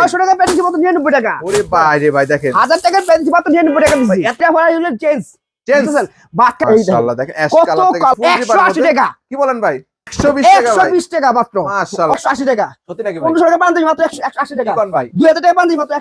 ছয়শো টাকা পেন্সি মাত্র নিরানব্বই টাকা। ওরে ভাই রে ভাই দেখেন। হাজার টাকার পেন্সি মাত্র নিরানব্বই টাকা দিচ্ছি একটা ভাড়া হলো চেঞ্জ। বাচ্চা দেখেন। একশো আশি টাকা। কি বলেন ভাই? টাকা একশো টাকা মাত্র। একশো টাকা। টাকা মাত্র একশো একশো টাকা। ভাই? টাকা মাত্র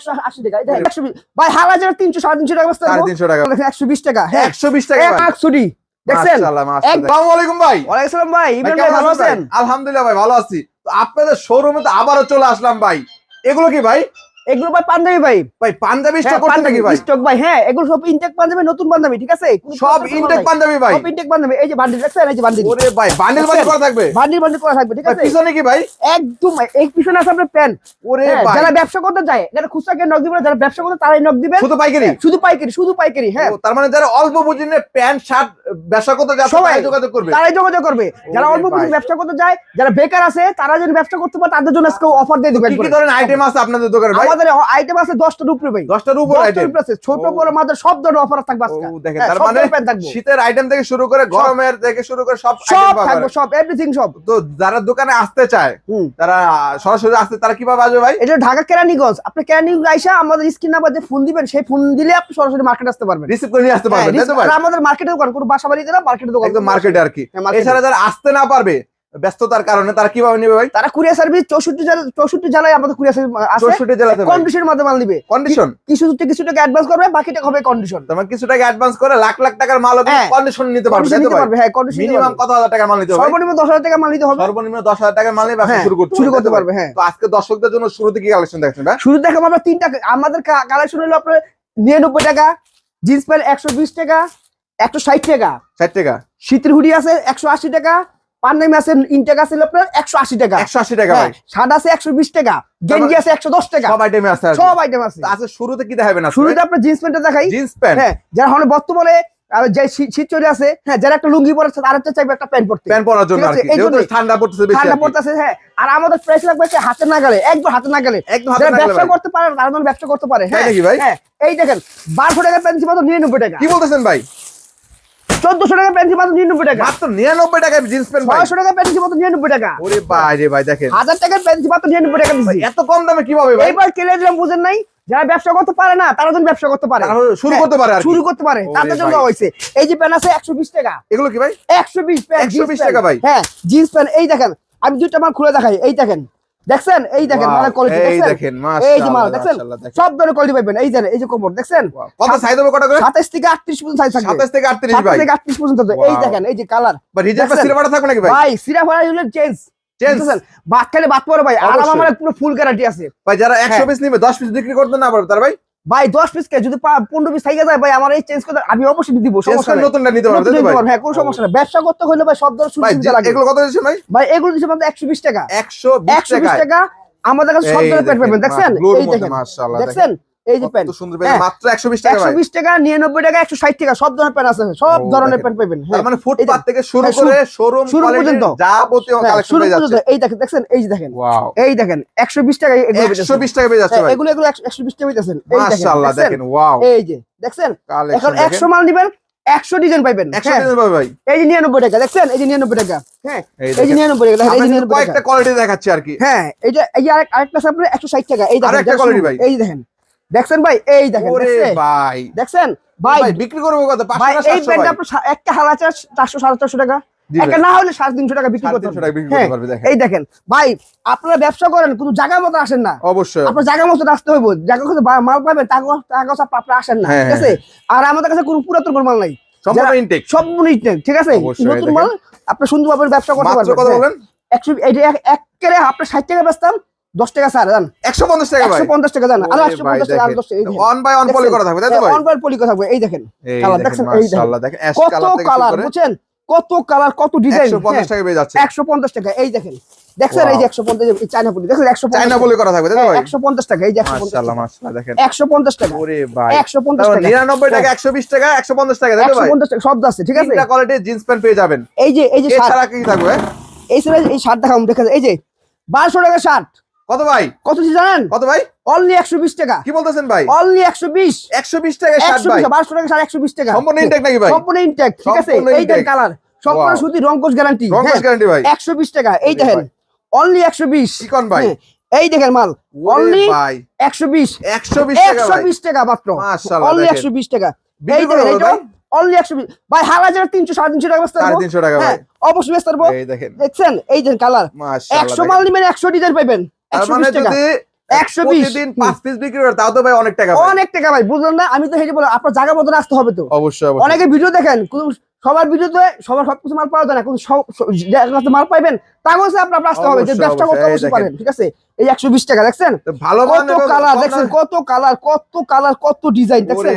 টাকা। একশো বিশ ভাই তিনশো সাড়ে তিনশো টাকা সাড়ে টাকা। একশো বিশ টাকা। হ্যাঁ। 120 টাকা এক ভাই। আখ ছুটি। দেখছেন? মাশাআল্লাহ মাশাআল্লাহ। এক- আসসালামু আলাইকুম ভাই। ওয়ালাইকুম ভাই। ভালো আছেন? আলহামদুলিল্লাহ ভাই ভালো আছি। তো আপনাদের শোরুমে তো আবারও চলে আসলাম ভাই। এগুলো কি ভাই? এগুলো ভাই পাঞ্জাবি ভাই। ভাই পাঞ্জাবি হ্যাঁ, স্টক করছেন নাকি ভাই? স্টক ভাই হ্যাঁ এগুলো সব ইনটেক পাঞ্জাবি নতুন পাঞ্জাবি ঠিক আছে? সব ইনটেক পাঞ্জাবি ভাই। সব ইনটেক পাঞ্জাবি এই যে বান্ডিল দেখছেন? এই যে বান্ডিল ওরে ভাই বান্ডেল বান্ডেল করা থাকবে। বান্ডিল বান্ডিল করা থাকবে ঠিক আছে? পিছনে কি ভাই? একদম এই পিছনে আছে আপনার প্যান্ট। ওরে হ্যাঁ, ভাই। যারা ব্যবসা করতে যায় যারা খুচরা কে নক দিবে যারা ব্যবসা করতে তারাই নক দিবেন। শুধু পাইকারি? হ্যাঁ, শুধু পাইকারি শুধু পাইকারি হ্যাঁ। তার মানে যারা অল্প পুঁজিনে প্যান্ট শার্ট ব্যবসা করতে যাচ্ছে সবাই। যোগাযোগ করবে। তারাই যোগাযোগ করবে। যারা অল্প পুঁজি ব্যবসা করতে যায় যারা বেকার আছে তারা যদি ব্যবসা করতে পারে তাদের জন্য আজকে অফার দিয়ে দিবেন কি ধরনের আইটেম আছে আপনাদের দোকানে ভাই? আমাদের আইটেম আছে উপরে ভাই। উপর আইটেম আছে। ছোট বড় মাঝে সব ধরনের অফার থাকবে আজকে। ও, দেখেন, হ্যাঁ, তার মানে শীতের আইটেম থেকে শুরু করে গরমের থেকে শুরু করে সব সব থাকবে সব এভরিথিং সব। তো যারা দোকানে আসতে চায় তারা সরাসরি আসতে তারা কীভাবে আসবে ভাই? এটা ঢাকা কেরানীগঞ্জ। আপনি কেরানীগঞ্জ আইসা আমাদের স্ক্রিন নাম্বার যে ফোন দিবেন সেই ফোন দিলে আপনি সরাসরি মার্কেট আসতে পারবেন। রিসিভ করে নিয়ে আসতে পারবেন তাই তো ভাই? আমাদের মার্কেটে দোকান কোনো বাসা বাড়িতে না মার্কেটে দোকান। মার্কেটে আর কি। হ্যাঁ। এছাড়া যারা আসতে না পারবে ব্যস্ততার কারণে তারা কীভাবে নেবে ভাই? তারা কুরিয়ার সার্ভিস চৌষট্টি জেলা চৌষট্টি জেলায় আমাদের কুরিয়ার সার্ভিস চৌষট্টি জেলাতে ভাই। কন্ডিশনের মাধ্যমে মাল নিবে। কন্ডিশন কিছু কিছু টাকা অ্যাডভান্স করবে বাকি টাকা হবে কন্ডিশন তোমার কিছু টাকা অ্যাডভান্স করে লাখ লাখ টাকার মাল হ্যাঁ। কন্ডিশন নিতে পারবে কন্ডিশন নিতে পারবে হ্যাঁ কন্ডিশন মিনিমাম কত হাজার টাকার মাল নিতে হবে সর্বনিম্ন দশ হাজার টাকা মাল নিতে হবে। সর্বনিম্ন দশ হাজার টাকার মাল নিয়ে ব্যবসা হ্যাঁ, শুরু করতে শুরু করতে পারবে হ্যাঁ। তো আজকে দর্শকদের জন্য শুরুতে কি কালেকশন দেখছেন ভাই? শুরু দেখাবো আমরা তিনটা আমাদের কালেকশন হলো আপনার নিরানব্বই টাকা জিন্স প্যান্ট একশো বিশ টাকা একশো ষাট টাকা। ষাট টাকা। শীতের হুডি আছে একশো আশি টাকা পান্নামি আছে ইনটেক আছে আপনার একশো আশি টাকা। একশো আশি টাকা হ্যাঁ, আছে একশো বিশ টাকা গেঞ্জি আছে একশো দশ টাকা। সব আইটেম আছে সব আইটেম আছে। আজকে শুরুতে কি দেখাবেন শুরুতে আপনার জিন্স প্যান্টটা দেখাই। জিন্স প্যান্ট হ্যাঁ যারা হলে বর্তমানে যে শীত চলে হ্যাঁ যারা একটা লুঙ্গি পরে একটা চাইবে একটা প্যান্ট পরতে। প্যান্ট পরার জন্য আর কি। ঠান্ডা পড়তেছে বেশি ঠান্ডা পড়তেছে হ্যাঁ আর আমাদের প্রাইস লাগবে হচ্ছে হাতে না গেলে একবার হাতে না গেলে যারা ব্যবসা করতে পারে তারা ব্যবসা করতে পারে হ্যাঁ নাকি ভাই? হ্যাঁ এই দেখেন বারোশো টাকা পেন্সি মাত্র নিরানব্বই টাকা। কি বলতেছেন ভাই? চোদ্দশো টাকা পেন্সি মাত্র নিরানব্বই টাকা। মাত্র নিরানব্বই টাকায় জিন্স প্যান্ট ছয়শো টাকা মাত্র নিরানব্বই টাকা। ওরে ভাই রে ভাই দেখেন। হাজার টাকার পেন্সি মাত্র নিরানব্বই টাকা দিচ্ছি এত কম দামে কীভাবে ভাই? এইবার কেলে দিলাম বুঝেন নাই? যারা ব্যবসা করতে পারে না তারা যেন ব্যবসা করতে পারে। শুরু হ্যাঁ, করতে পারে শুরু করতে পারে। ওরে তাদের জন্য হয়েছে। এই যে প্যান্ট আছে একশো বিশ টাকা। এগুলো কি ভাই? একশো বিশ 120 টাকা ভাই। হ্যাঁ জিন্স প্যান্ট এই দেখেন আমি দুইটা মাল খুলে দেখাই। এই দেখেন। দেখছেন? এই দেখেন মালের কোয়ালিটি এই দেখছেন? দেখেন এই যে মাল মাশাআল্লাহ দেখছেন? দেখেন। সব ধরনের কোয়ালিটি পাবেন এই যে এই যে কোমর দেখছেন? কত সাইজ হবে কটা করে? সাতাশ থেকে আটত্রিশ পর্যন্ত সাইজ থাকবে। 27 থেকে 38 ভাই। 27 থেকে আটত্রিশ পর্যন্ত থাকবে। এই দেখেন এই যে কালার বা দেখছেন? সিলভারটা থাকবে নাকি ভাই? ভাই সিরা ভাড়া হলো চেঞ্জ? বাদ খেলে বাদ পরে ভাই। আর। আমার পুরো ফুল গ্যারান্টি আছে। ভাই যারা 100 হ্যাঁ। পিস নিবে 10 পিস বিক্রি করতে না পারবে তার ভাই। ভাই দশ পিস কে যদি পনেরো পিস থাকে যায় ভাই আমার এই চেঞ্জ করে আমি অবশ্যই দিব সমস্যা নতুনটা নিতে পারবে হ্যাঁ কোনো সমস্যা না ব্যবসা করতে হলে ভাই সব ধরনের ভাই সুবিধা লাগে। এগুলো কত দিচ্ছে ভাই? ভাই এগুলো দিচ্ছে মাত্র একশো বিশ টাকা। 120 একশো বিশ টাকা আমাদের কাছে সব ধরনের পেট পাবেন দেখছেন? এই দেখেন মাশাআল্লাহ দেখছেন? এই যে প্যান্ট। সুন্দর প্যান্ট হ্যাঁ। মাত্র 120 টাকা একশো ভাই বিশ টাকা নিরানব্বই টাকা একশো ষাট টাকা সব ধরনের প্যান্ট আছে। সব ধরনের প্যান্ট পাবেন। হ্যাঁ মানে ফুটপাত থেকে শুরু হ্যাঁ, করে শোরুম শুরু পর্যন্ত। যাবতীয় কালেকশন শুরু পর্যন্ত। এই দেখেন দেখছেন? এই যে দেখেন। ওয়াও এই দেখেন একশো বিশ টাকা এগুলো পেয়ে 120 টাকা পেয়ে যাচ্ছে ভাই। এগুলো টাকা পেয়েছেন এই দেখেন মাশাআল্লাহ দেখেন ওয়াও এই যে দেখছেন? এখন কালেকশন একশো মাল নিবেন একশো ডিজাইন পাইবেন। 100 এই যে নিরানব্বই টাকা দেখছেন? এই যে নিরানব্বই টাকা। হ্যাঁ এই যে নিরানব্বই টাকা এই যে কোয়ালিটি দেখাচ্ছি আর কি। হ্যাঁ এই যে এই আরেকটা আছে আপনার একশো ষাট টাকা। এই দেখেন। এই দেখেন দেখছেন ভাই? এই দেখেন? ভাই। দেখছেন? ভাই বিক্রি করব কত? 500 ভাই এই 700 প্যান্টটা একটা হালা চার চারশো সাড়ে চারশো টাকা। একটা না হলে সাড়ে তিনশো টাকা বিক্রি করতে হ্যাঁ, করতে পারবে দেখেন। এই দেখেন। ভাই আপনারা ব্যবসা করেন কিন্তু জায়গা মতো আসেন না। অবশ্যই। আপনার জায়গা মতো আসতে হইব। জায়গা মতো মাল পাবেন টাকা টাকা আপনারা আসেন না হ্যাঁ, ঠিক আছে? আর আমাদের কাছে কোনো পুরাতন কোনো মাল নাই। ইনটেক সব নেই ঠিক আছে? নতুন মাল আপনি সুন্দরভাবে ব্যবসা করতে পারবেন কত হ্যাঁ। বলেন? একশো এইটা এক- এক কেরে আপনার ষাট টাকা বেচতাম দশ টাকা স্যার জান 150 টাকা ভাই একশো পঞ্চাশ টাকা জান আর ওরে একশো ভাই পঞ্চাশ টাকা আর দেখেন। দশ টাকা এই অন বাই অন পলি করা থাকবে তাই তো ভাই অন পলি কথা থাকবে এই দেখেন কালার দেখেন দেখছেন? এই মাশাআল্লাহ দেখেন অ্যাশ কালার থেকে কালার বুঝছেন কত কালার কত ডিজাইন 150 টাকা পেয়ে যাচ্ছে একশো পঞ্চাশ টাকা এই দেখেন দেখছেন এই যে. একশো পঞ্চাশ চায়না পলি দেখছেন একশো চাইনা বলে করা থাকবে তাই তো ভাই একশো পঞ্চাশ টাকা এই যে একশো পঞ্চাশ মাশাআল্লাহ মাশাআল্লাহ দেখেন টাকা ওরে ভাই একশো পঞ্চাশ তারপর টাকা 99 টাকা 120 টাকা 150 টাকা তাই তো একশো ভাই পঞ্চাশ টাকা শব্দ আছে ঠিক আছে তিনটা কোয়ালিটির জিন্স প্যান্ট পেয়ে যাবেন এই যে এই যে শার্ট কি থাকবে এই সিরিজ এই শার্ট দেখাম দেখেন এই যে বারোশো টাকা শার্ট কত ভাই? কত জানেন? কত ভাই? অনলি একশো বিশ টাকা। কি বলতেছেন ভাই? অনলি একশো বিশ। 120 টাকা শার্ট একশো ভাই। বিশ বারোশো টাকা শার্ট একশো বিশ টাকা। সম্পূর্ণ ইনটেক নাকি ভাই? সম্পূর্ণ ইনটেক ঠিক আছে? সম্পূর্ণ এই দেখেন কালার সম্পূর্ণ. সুতি রঙ্কশ গ্যারান্টি রংকশ গ্যারান্টি ভাই। একশো বিশ টাকা। এই দেখেন অনলি একশো বিশ। কি কোন ভাই? এই দেখেন মাল। অনলি Only ভাই। একশো বিশ। একশো বিশ টাকা একশো ভাই বিশ টাকা মাত্র। মাশাআল্লাহ অনলি দেখেন। একশো বিশ টাকা। এই দেখেন এইটা অনলি একশো বিশ। ভাই হালা যারা তিনশো সাড়ে তিনশো টাকা বেচতে সাড়ে তিনশো টাকা ভাই। হ্যাঁ অবশ্যই বেচতে পারব এই দেখেন। দেখছেন? এই যে কালার মাশাআল্লাহ একশো দেখেন। মাল নিবেন একশো ডিজাইন পাইবেন। তার মানে যদি 120 প্রতিদিন পাঁচ পিস বিক্রি করে তাও তো ভাই অনেক টাকা অনেক টাকা ভাই বুঝলেন না? আমি তো হেঁটে আপনার জায়গা আসতে হবে তো। অবশ্যই অনেকে ভিডিও দেখেন সবার ভিডিওতে সবার সবকিছু মাল পাওয়া যায় না কিন্তু সব মাল পাইবেন তা বলছে আপনার আসতে হবে যে ব্যবসা করতে অবশ্যই, এই অবশ্যই দেখেন। পারেন ঠিক আছে? এই একশো বিশ টাকা দেখছেন? ভালো কত কালার দেখছেন? কত কালার কত কালার কত ডিজাইন দেখছেন?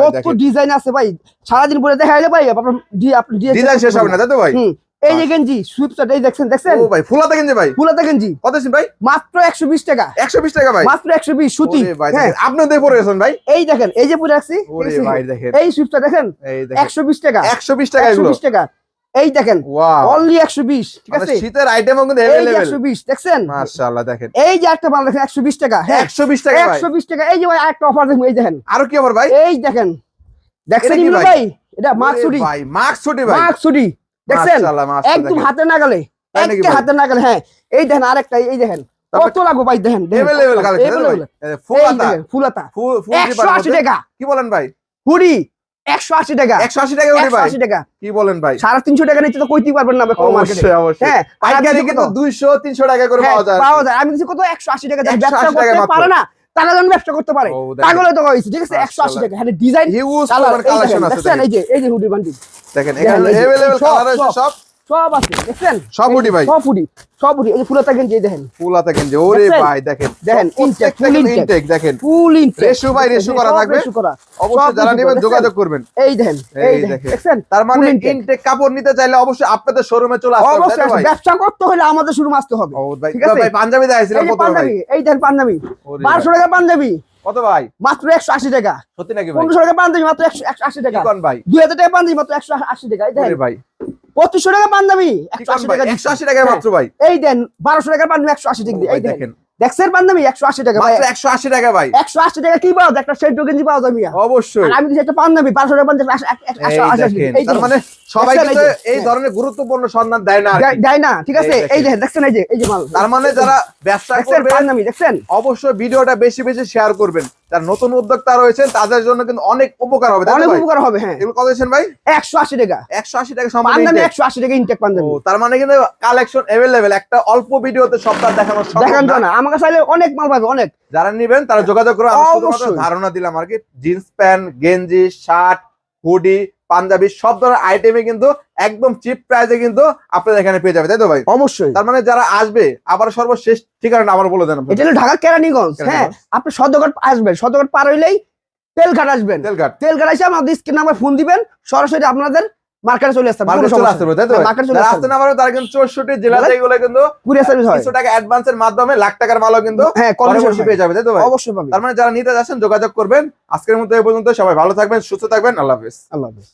কত ডিজাইন আছে ভাই সারাদিন পরে দেখাইলে ভাই আপনার ডিজাইন শেষ হবে না তাই তো ভাই? হুম। এই যে গেঞ্জি সুইপশার্ট এই দেখছেন দেখছেন? ও ভাই ফুলা দেখেন যে ভাই। ফুলাতে গেঞ্জি। কত দিন ভাই? মাত্র একশো বিশ টাকা। একশো বিশ টাকা ভাই। মাত্র একশো বিশ সুতি। ভাই হ্যাঁ। আপনি দিয়ে পরে গেছেন ভাই। এই দেখেন এই যে পুরো রাখছি ওরে ভাই দেখেন। এই সুইপটা দেখেন? এই দেখেন। একশো বিশ টাকা। একশো বিশ টাকা একশো এগুলো বিশ টাকা। এই দেখেন অনলি একশো বিশ ঠিক আছে? শীতের আইটেমও কিন্তু একশো বিশ দেখছেন? মাশাআল্লাহ দেখেন। এই যে একটা মাল দেখেন একশো বিশ টাকা হ্যাঁ। একশো বিশ টাকা ভাই। একশো বিশ টাকা। এই যে ভাই একটা অফার দেখুন এই দেখেন। আরও কি আবার ভাই? এই দেখেন। দেখছেন কি ভাই? এটা মার্ক ওরে ছুটি ভাই মার্কস ছুটি ভাই। মার্ক ছুটি দেখছেন? একদম হাতে নাগালে একটা? হাতে নাগালে হ্যাঁ। এই দেখেন আরেকটা এই দেখেন। কত লাগবে ভাই? দেখেন ফুলাতা একশো আশি টাকা। কি বলেন ভাই? হুডি একশো আশি টাকা। একশো আশি টাকা একশো আশি টাকা। কি বলেন ভাই? সাড়ে তিনশো টাকা নিচে তো কইতেই পারবেন না মার্কেটে অবশ্যই হ্যাঁ দুইশো তিনশো টাকা করে হ্যাঁ, পাওয়া যায় পাওয়া যায়। আমি কত? একশো আশি টাকা ব্যবসা করতে পারে না? তারা যেন ব্যবসা করতে পারে। তাহলে তো হয়েছে ঠিক আছে? একশো আশি টাকা। হ্যাঁ ডিজাইন দেখছেন? এই যে এই যে হুডি বান্ডিল। দেখেন এখানে সব। সব। আছে দেখছেন? সব হুডি ভাই। সব হুডি সব হুডি এই ফুলাতা গেঞ্জি দেখেন। ফুলা দেখেন যে ওরে ভাই দেখেন দেখেন, full ইনটেক দেখেন। ফুল ইনটেক। রেশু ভাই, রেশু করা থাকবে। করা। অবশ্যই যারা নেবেন যোগাযোগ করবেন। এই দেখেন এই দেখেন। দেখছেন? তার মানে ইনটেক কাপড় নিতে চাইলে অবশ্যই আপনাদের শোরুমে চলে আসতে হবে অবশ্যই। ব্যবসা করতে হলে আমাদের শুরু আসতে হবে। ও ভাই ঠিক আছে? ভাই পাঞ্জাবি এই দেখাইছিলাম কত ভাই। এই দেখেন পাঞ্জাবি। ওরে বারোশো ভাই। টাকা পাঞ্জাবি। কত ভাই? মাত্র একশো আশি টাকা। সত্যি নাকি ভাই? পনেরোশো টাকা পাঞ্জাবি মাত্র একশো আশি টাকা। কোন ভাই? দুই হাজার টাকা পাঞ্জাবি মাত্র একশো আশি টাকা এই দেখেন। ভাই। পঁচিশশো টাকা পাঞ্জাবি একশো আশি টাকা একশো আশি টাকা মাত্র ভাই। এই দেন বারোশো টাকা পাঞ্জাবি একশো আশি। ভাই এই দেখেন। দেখছেন একশো আশি টাকা ভাই। একশো আশি টাকা ভাই। একশো আশি টাকা কি পাওয়া যায়? একটা সেট গেঞ্জি পাওয়া যায় মিয়া। অবশ্যই। আমি একটা পাঞ্জাবি বারোশো টাকা পাঞ্জাবি। মানে সবাই দেখছেন এই হ্যাঁ। ধরনের গুরুত্বপূর্ণ সন্ধান দেয় না দেয়- না ঠিক আছে? এই দেখেন। দেখছেন এই যে এই যে মাল। তার মানে যারা ব্যবসা দেখছেন করবেন দেখছেন? অবশ্যই ভিডিওটা বেশি বেশি শেয়ার করবেন। যারা নতুন উদ্যোক্তা রয়েছেন তাদের জন্য কিন্তু অনেক উপকার হবে অনেক উপকার হবে হ্যাঁ। এগুলো কত দিয়েছেন ভাই? একশো আশি টাকা। টাকা ইনটেক। ও, তার মানে কিন্তু কালেকশন একটা অল্প ভিডিওতে সবটা দেখানো সম্ভব দেখান না। আমার কাছে অনেক মাল পাবে অনেক। যারা নিবেন তারা যোগাযোগ করে আমি শুধুমাত্র অবশ্যই। ধারণা দিলাম আর কি। জিন্স প্যান্ট গেঞ্জি শার্ট হুডি পাঞ্জাবি সব ধরনের আইটেমে কিন্তু একদম চিপ প্রাইসে কিন্তু আপনাদের এখানে পেয়ে যাবে তাই তো ভাই? অবশ্যই। তার মানে যারা আসবে আবার সর্বশেষ ঠিকানাটা আবার বলে দেন এটা হলো ঢাকা কেরানীগঞ্জ হ্যাঁ আপনি সদরঘাট আসবেন সদরঘাট পার হইলেই তেলঘাট আসবেন। তেলঘাট। তেলঘাট এসে আমাদের স্ক্রিন নাম্বার ফোন দিবেন সরাসরি আপনাদের মার্কেটে চলে আসতে মার্কেট চলে আসতে তাই তো ভাই? মার্কেটে চলে আসতে না পারো তারা কিন্তু চৌষট্টি জেলা বলেন? এগুলো কিন্তু কুরিয়ার সার্ভিস হয়। কিছু টাকা অ্যাডভান্সের মাধ্যমে লাখ টাকার মালও কিন্তু হ্যাঁ ঘরে পেয়ে যাবে তাই তো অবশ্যই পাবে তার মানে যারা নিতে যাচ্ছেন যোগাযোগ করবেন। আজকের মতো এই পর্যন্ত সবাই ভালো থাকবেন সুস্থ থাকবেন। আল্লাহ হাফেজ। আল্লাহ হাফেজ।